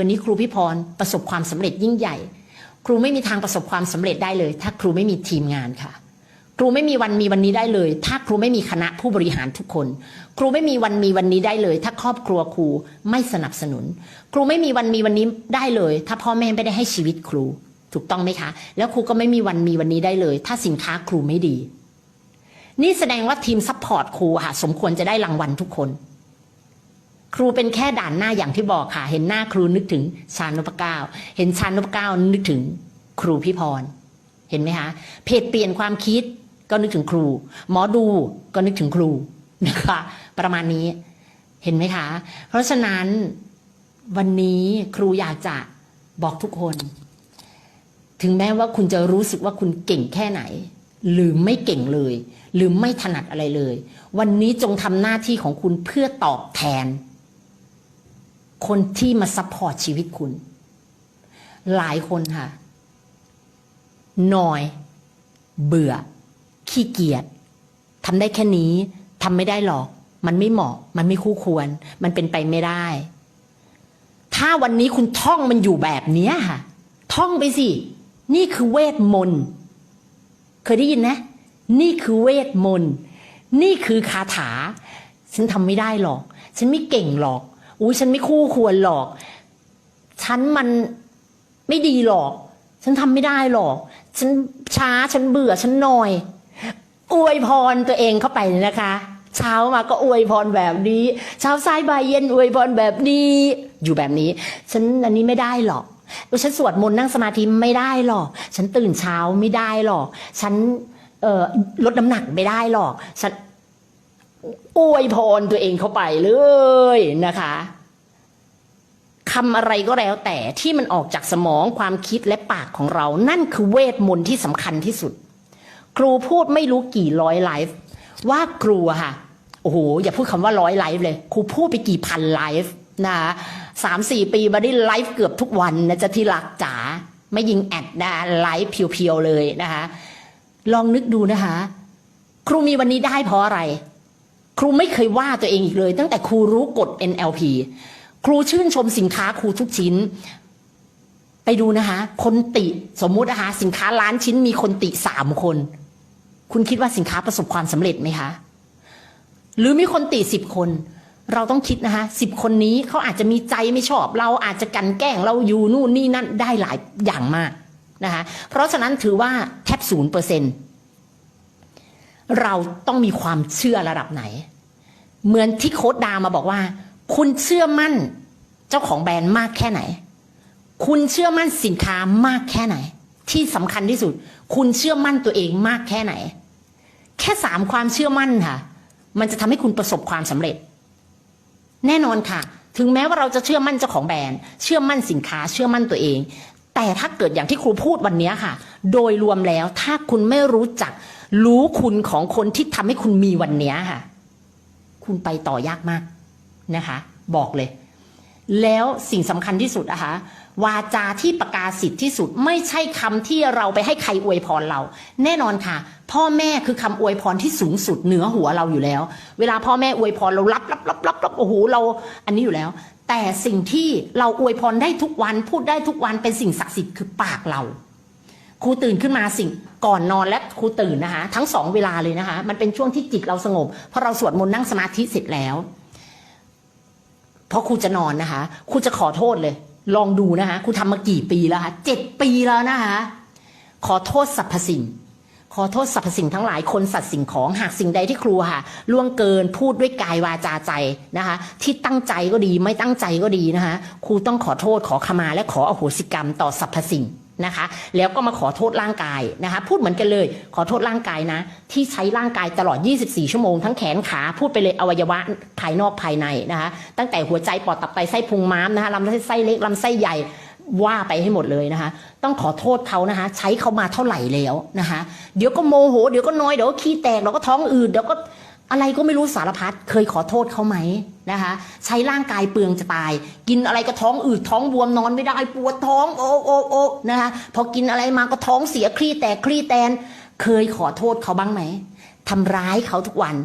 วันนี้ครูพี่พรประสบความสำเร็จยิ่งใหญ่ ครูไม่มีทางประสบความสำเร็จได้เลย ถ้าครูไม่มีทีมงานค่ะ ครูไม่มีวันมีวันนี้ได้เลย ถ้าครูไม่มีคณะผู้บริหารทุกคน ครูไม่มีวันมีวันนี้ได้เลย ถ้าครอบครัวครูไม่สนับสนุน ครูไม่มีวันมีวันนี้ได้เลย ถ้าพ่อแม่ไม่ได้ให้ชีวิตครูถูกต้องไหมคะ แล้วครูก็ไม่มีวันมีวันนี้ได้เลย ถ้าสินค้าครูไม่ดี นี่แสดงว่าทีมซัพพอร์ตครูค่ะสมควรจะได้รางวัลทุกคน ครูเป็นแค่ด่านหน้าอย่างที่บอกค่ะ เห็นหน้าครูนึกถึงชาญนพเก้า เห็นชาญนพเก้านึกถึงครูพี่พร เห็นไหมคะ เพจเปลี่ยนความคิดก็นึกถึงครู หมอดูก็นึกถึงครูนะคะประมาณนี้เห็นไหมคะ เพราะฉะนั้นวันนี้ครูอยากจะบอกทุกคน ถึงแม้ว่าคุณจะรู้สึกว่าคุณเก่งแค่ไหน หรือไม่เก่งเลย หรือไม่ถนัดอะไรเลย วันนี้จงทำหน้าที่ของคุณเพื่อตอบแทน คนที่มาซัพพอร์ตชีวิตคุณ หลายคนค่ะหน่อย เบื่อ ขี้เกียจทำได้แค่นี้ทำไม่ได้หรอก มันไม่เหมาะ มันไม่คู่ควร มันเป็นไปไม่ได้ ถ้าวันนี้คุณท่องมันอยู่แบบเนี้ยค่ะ ท่องไปสิ นี่คือเวทมนต์เคยได้ยินนะ นี่คือเวทมนต์นี่คือคาถา ฉันทำไม่ได้หรอก ฉันไม่เก่งหรอก อุ้ยฉันไม่คู่ควรหรอก ฉันมันไม่ดีหรอก ฉันทำไม่ได้หรอก ฉันช้าฉันเบื่อฉันหน่อย อวยพรตัวเองเข้าไปเลยนะคะ เช้ามาก็อวยพรแบบนี้ เช้าสายบ่ายเย็นอวยพรแบบนี้ อยู่แบบนี้ ฉันอันนี้ไม่ได้หรอกฉันสวดมนต์นั่งสมาธิไม่ได้หรอก ฉันตื่นเช้าไม่ได้หรอก ฉันเอ่อลดน้ำหนักไม่ได้หรอก ฉัน อวยพรตัวเองเข้าไปเลยนะคะคำอะไรก็แล้วแต่ที่มันออกจากสมองความคิดและปากของเรา นั่นคือเวทมนต์ที่สำคัญที่สุด ครูพูดไม่รู้กี่ร้อยไลฟ์ว่าครูค่ะโอ้โหอย่าพูดคำว่าร้อยไลฟ์เลย ครูพูดไปกี่พันไลฟ์นะคะสามสี่ปีมาได้ไลฟ์เกือบทุกวันนะจะที่รักจ๋าไม่ยิงแอดนะไลฟ์เพียวๆเลยนะคะ ลองนึกดูนะคะ ครูมีวันนี้ได้เพราะอะไร ครูไม่เคยว่าตัวเองอีกเลย ตั้งแต่ครูรู้กฎ NLP ครูชื่นชมสินค้าครูทุกชิ้น ไปดูนะคะ คนติสมมุตินะคะสินค้าล้านชิ้นมีคนติสามคน คุณคิดว่าสินค้าประสบความสำเร็จไหมคะ หรือมีคนติสิบคน เราต้องคิดนะคะสิบคนนี้เขาอาจจะมีใจไม่ชอบ เราอาจจะกันแกล้งเราอยู่นู่นนี่นั่นได้หลายอย่างมากนะคะ เพราะฉะนั้นถือว่าแทบศูนย์เปอร์เซ็นต์ เราต้องมีความเชื่อระดับไหน เหมือนที่โค้ดดามาบอกว่า คุณเชื่อมั่นเจ้าของแบรนด์มากแค่ไหน คุณเชื่อมั่นสินค้ามากแค่ไหน ที่สำคัญที่สุด คุณเชื่อมั่นตัวเองมากแค่ไหน แค่สามความเชื่อมั่นค่ะ มันจะทำให้คุณประสบความสำเร็จ แน่นอนค่ะ ถึงแม้ว่าเราจะเชื่อมั่นเจ้าของแบรนด์ เชื่อมั่นสินค้า เชื่อมั่นตัวเอง แต่ถ้าเกิดอย่างที่ครูพูดวันนี้ค่ะ โดยรวมแล้วถ้าคุณไม่รู้จัก รู้คุณของคนที่ทำให้คุณมีวันนี้ค่ะ คุณไปต่อยากมากนะคะ บอกเลย แล้วสิ่งสำคัญที่สุดนะคะวาจาที่ประกาศสิทธิ์ที่สุดไม่ใช่คำที่เราไปให้ใครอวยพรเรา แน่นอนค่ะ พ่อแม่คือคำอวยพรที่สูงสุดเหนือหัวเราอยู่แล้ว เวลาพ่อแม่อวยพรเรารับรับรับรับรับโอ้โหเรา อันนี้อยู่แล้ว แต่สิ่งที่เราอวยพรได้ทุกวันพูดได้ทุกวันเป็นสิ่งศักดิ์สิทธิ์คือปากเรา ครูตื่นขึ้นมาสิ่งก่อนนอนและครูตื่นนะคะ ทั้งสองเวลาเลยนะคะ มันเป็นช่วงที่จิตเราสงบเพราะเราสวดมนต์นั่งสมาธิเสร็จแล้วพราะครูจะนอนนะคะครูจะขอโทษเลย ลองดูนะคะครูทำมากี่ปีแล้วคะเจ็ดปีแล้วนะคะ ขอโทษสรรพสิ่ง ขอโทษสรรพสิ่งทั้งหลายคนสัตว์สิ่งของหากสิ่งใดที่ครูค่ะล่วงเกินพูดด้วยกายวาจาใจนะคะ ที่ตั้งใจก็ดีไม่ตั้งใจก็ดีนะคะครูต้องขอโทษขอขมาและขออโหสิกรรมต่อสรรพสิ่ง นะคะ แล้วก็มาขอโทษร่างกายนะคะ พูดเหมือนกันเลย ขอโทษร่างกายนะ ที่ใช้ร่างกายตลอด 24 ชั่วโมง ทั้งแขนขาพูดไปเลยอวัยวะภายนอกภายในนะคะ ตั้งแต่หัวใจปอดตับไตไส้พุงม้ามนะคะลำไส้ไส้เล็กลำไส้ใหญ่ว่าไปให้หมดเลยนะคะ ต้องขอโทษเขานะคะ ใช้เขามาเท่าไหร่แล้วนะคะ เดี๋ยวก็โมโห เดี๋ยวก็น้อย เดี๋ยวก็ขี้แตกเดี๋ยวก็ท้องอืด เดี๋ยวก็ อะไรก็ไม่รู้สารพัดเคยขอโทษเขาไหมนะคะ ใช้ร่างกายเปลืองจะตาย กินอะไรก็ท้องอืดท้องบวมนอนไม่ได้ปวดท้องโอ้โอ้โอ้นะคะพอกินอะไรมาก็ท้องเสียคลี่แตกคลี่แตน เคยขอโทษเขาบ้างไหมทำร้ายเขาทุกวัน